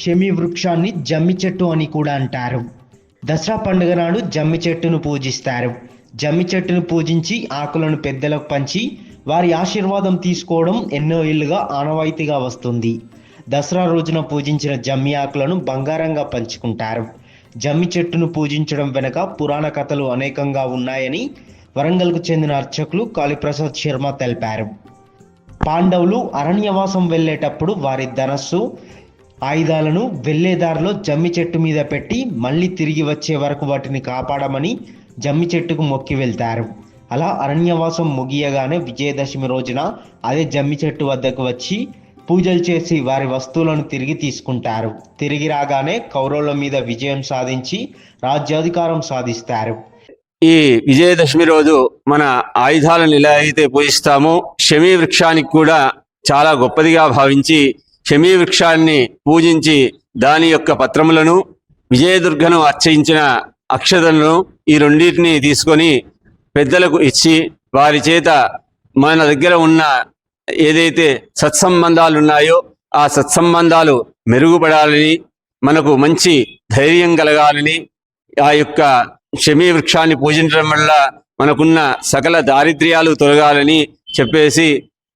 షమి వృక్షాన్ని జమ్మి చెట్టు అని కూడా అంటారు. దసరా పండుగ నాడు జమ్మి చెట్టును పూజిస్తారు. జమ్మి చెట్టును పూజించి ఆకులను పెద్దలకు పంచి వారి ఆశీర్వాదం తీసుకోవడం ఎన్నో ఏళ్ళుగా ఆనవాయితీగా వస్తుంది. దసరా రోజున పూజించిన జమ్మి ఆకులను బంగారంగా పంచుకుంటారు. జమ్మి చెట్టును పూజించడం వెనుక పురాణ కథలు అనేకంగా ఉన్నాయని వరంగల్కు చెందిన అర్చకులు కాళీప్రసాద్ శర్మ తెలిపారు. పాండవులు అరణ్యవాసం వెళ్ళేటప్పుడు వారి ధనస్సు ఆయుధాలను వెళ్ళేదారిలో జమ్మి చెట్టు మీద పెట్టి మళ్ళీ తిరిగి వచ్చే వరకు వాటిని కాపాడమని జమ్మి చెట్టుకు మొక్కి వెళ్తారు. అలా అరణ్యవాసం ముగియగానే విజయదశమి రోజున అదే జమ్మి చెట్టు వద్దకు వచ్చి పూజలు చేసి వారి వస్తువులను తిరిగి తీసుకుంటారు. తిరిగి రాగానే కౌరవుల మీద విజయం సాధించి రాజ్యాధికారం సాధిస్తారు. ఈ విజయదశమి రోజు మన ఆయుధాలను ఎలా అయితే పూజిస్తామో శమీ వృక్షానికి కూడా చాలా గొప్పదిగా భావించి శమీ వృక్షాన్ని పూజించి దాని యొక్క పత్రములను విజయదుర్గను అర్చయించిన అక్షతలను ఈ రెండింటిని తీసుకొని పెద్దలకు ఇచ్చి వారి చేత మన దగ్గర ఉన్న ఏదైతే సత్సంబంధాలు ఉన్నాయో ఆ సత్సంబంధాలు మెరుగుపడాలని మనకు మంచి ధైర్యం కలగాలని ఆ యొక్క శమీ వృక్షాన్ని పూజించడం వల్ల మనకున్న సకల దారిద్ర్యాలు తొలగాలని చెప్పేసి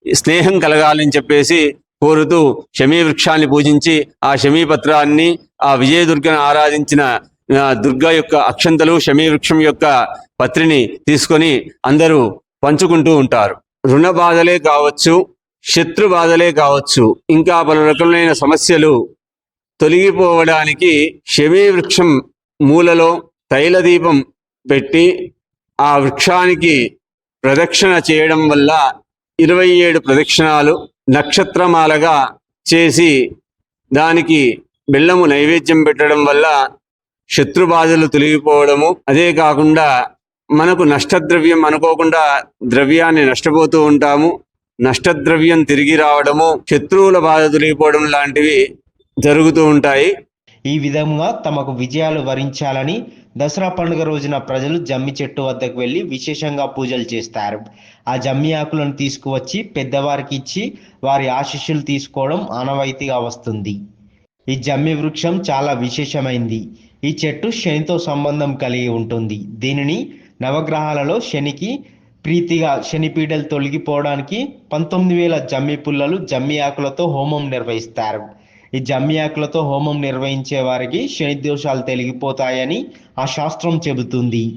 స్నేహం కలగాలని చెప్పేసి కోరుతూ శమీవృక్షాన్ని పూజించి ఆ శమీపత్రాన్ని ఆ విజయదుర్గను ఆరాధించిన దుర్గ యొక్క అక్షంతలు శమీవృక్షం యొక్క పత్రిని తీసుకొని అందరూ పంచుకుంటూ ఉంటారు. రుణ బాధలే కావచ్చు శత్రు బాధలే కావచ్చు ఇంకా పలు రకములైన సమస్యలు తొలగిపోవడానికి శమీవృక్షం మూలలో తైలదీపం పెట్టి ఆ వృక్షానికి ప్రదక్షిణ చేయడం వల్ల ఇరవై ఏడు ప్రదక్షిణాలు నక్షత్రమాలగా చేసి దానికి బెల్లము నైవేద్యం పెట్టడం వల్ల శత్రుబాధలు తొలగిపోవడము. అదే కాకుండా మనకు నష్టద్రవ్యం అనుకోకుండా ద్రవ్యాన్ని నష్టపోతూ ఉంటాము. నష్టద్రవ్యం తిరిగి రావడము శత్రువుల బాధ తొలగిపోవడం లాంటివి జరుగుతూ ఉంటాయి. ఈ విధంగా తమకు విజయాలు వరించాలని దసరా పండుగ రోజున ప్రజలు జమ్మి చెట్టు వద్దకు వెళ్ళి విశేషంగా పూజలు చేస్తారు. ఆ జమ్మి ఆకులను తీసుకువచ్చి పెద్దవారికి ఇచ్చి వారి ఆశీస్సులు తీసుకోవడం ఆనవాయితీగా వస్తుంది. ఈ జమ్మి వృక్షం చాలా విశేషమైంది. ఈ చెట్టు శనితో సంబంధం కలిగి ఉంటుంది. దీనిని నవగ్రహాలలో శనికి ప్రీతిగా శని పీడలు తొలగిపోవడానికి పంతొమ్మిది వేల జమ్మి పుల్లలు జమ్మి ఆకులతో హోమం నిర్వహిస్తారు. ఈ జమ్యాకులతో హోమం నిర్వహించే వారికి శని దోషాలు తొలగిపోతాయని ఆ శాస్త్రం చెబుతుంది.